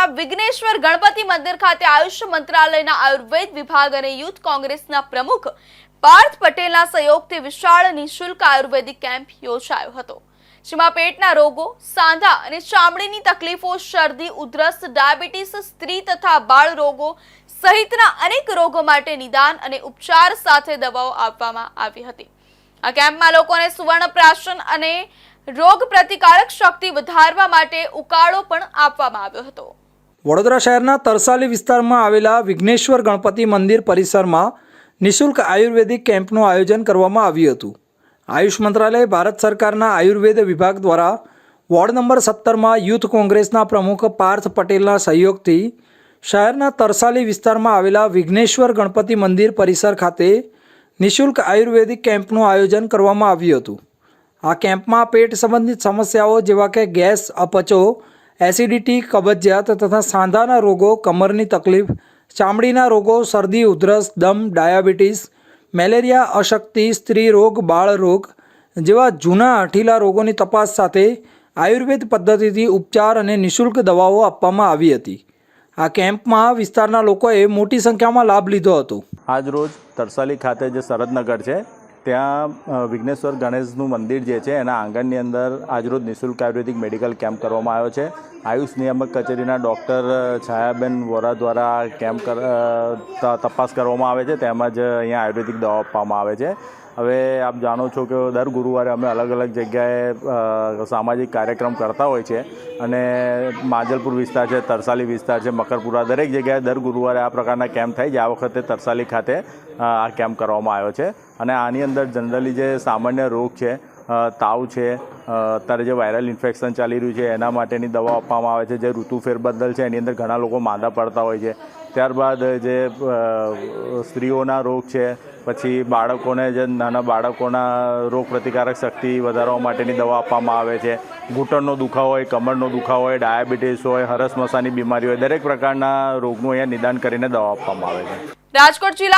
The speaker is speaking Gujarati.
આવેલા વિઘ્નેશ્વર ગણપતિ મંદિર ખાતે આયુષ મંત્રાલયના આયુર્વેદ વિભાગ અને યુથ કોંગ્રેસના પ્રમુખ પાર્થ પટેલના સહયોગથી વિશાળ નિઃશુલ્ક આયુર્વેદિક કેમ્પ યોજાયો હતો, જેમાં પેટના રોગો, સાંધા અને ચામડીની તકલીફો, શરદી, ઉધરસ, ડાયાબિટીસ, સ્ત્રી તથા બાળ રોગો સહિતના અનેક રોગો માટે નિદાન અને ઉપચાર સાથે દવાઓ આપવામાં આવી હતી. આ કેમ્પમાં લોકોને સુવર્ણ પ્રાશન અને રોગ પ્રતિકારક શક્તિ વધારવા માટે ઉકાળો પણ આપવામાં આવ્યો હતો. વડોદરા શહેરના તરસાલી વિસ્તારમાં આવેલા વિઘ્નેશ્વર ગણપતિ મંદિર પરિસરમાં નિઃશુલ્ક આયુર્વેદિક કેમ્પનું આયોજન કરવામાં આવ્યું હતું. આયુષ મંત્રાલય ભારત સરકારના આયુર્વેદ વિભાગ દ્વારા વોર્ડ નંબર સત્તરમાં યુથ કોંગ્રેસના પ્રમુખ પાર્થ પટેલના સહયોગથી શહેરના તરસાલી વિસ્તારમાં આવેલા વિઘ્નેશ્વર ગણપતિ મંદિર પરિસર ખાતે નિઃશુલ્ક આયુર્વેદિક કેમ્પનું આયોજન કરવામાં આવ્યું હતું. આ કેમ્પમાં પેટ સંબંધિત સમસ્યાઓ જેવા કે ગેસ અપચો એસિડિટી, કબજિયાત તથા સાંધાના રોગો, કમરની તકલીફ, ચામડીના રોગો, શરદી, ઉધરસ, દમ, ડાયાબિટીસ, મેલેરિયા, અશક્તિ, સ્ત્રી રોગ, બાળ જેવા જૂના અઠીલા રોગોની તપાસ સાથે આયુર્વેદ પદ્ધતિથી ઉપચાર અને નિઃશુલ્ક દવાઓ આપવામાં આવી હતી. આ કેમ્પમાં વિસ્તારના લોકોએ મોટી સંખ્યામાં લાભ લીધો હતો. આજ રોજ તરસાલી ખાતે જે શરદનગર છે ત્યાં વિઘ્નેશ્વર ગણેશનું મંદિર જે છે, એના આંગણની અંદર આજરોજ નિઃશુલ્ક આયુર્વેદિક મેડિકલ કેમ્પ કરવામાં આવ્યો છે. આયુષ નિયામક કચેરીના ડૉક્ટર છાયાબેન વોરા દ્વારા કેમ્પ તપાસ કરવામાં આવે છે. તેમજ અહીંયા આયુર્વેદિક દવા આપવામાં આવે છે. હવે આપ જાણો છો કે દર ગુરુવારે અમે અલગ અલગ જગ્યાએ સામાજિક કાર્યક્રમ કરતા હોય છે અને માજલપુર વિસ્તાર છે, તરસાલી વિસ્તાર છે, મકરપુરા, દરેક જગ્યાએ દર ગુરુવારે આ પ્રકારના કેમ્પ થાય છે. આ વખતે તરસાલી ખાતે આ કેમ્પ કરવામાં આવ્યો છે. અને આની અંદર જનરલી જે સામાન્ય રોગ છે તાવ છે. અત્યારે જે વાયરલ ઇન્ફેક્શન ચાલી રહ્યું છે, એના માટેની દવા આપવામાં આવે છે. જે ઋતુ ફેરબદલ છે, એની અંદર ઘણા લોકો માંદા પડતા હોય છે. ત્યારબાદ જે સ્ત્રીઓના રોગ છે, પછી બાળકોને જે નાના બાળકોના રોગ પ્રતિકારક શક્તિ વધારવા માટેની દવા આપવામાં આવે છે. ઘૂંટણનો દુખાવો હોય, કમરનો દુખાવો હોય, ડાયાબિટીસ હોય, હરસ મસાની બીમારી હોય, દરેક પ્રકારના રોગનું અહીંયા નિદાન કરીને દવા આપવામાં આવે છે. રાજકોટ જિલ્લા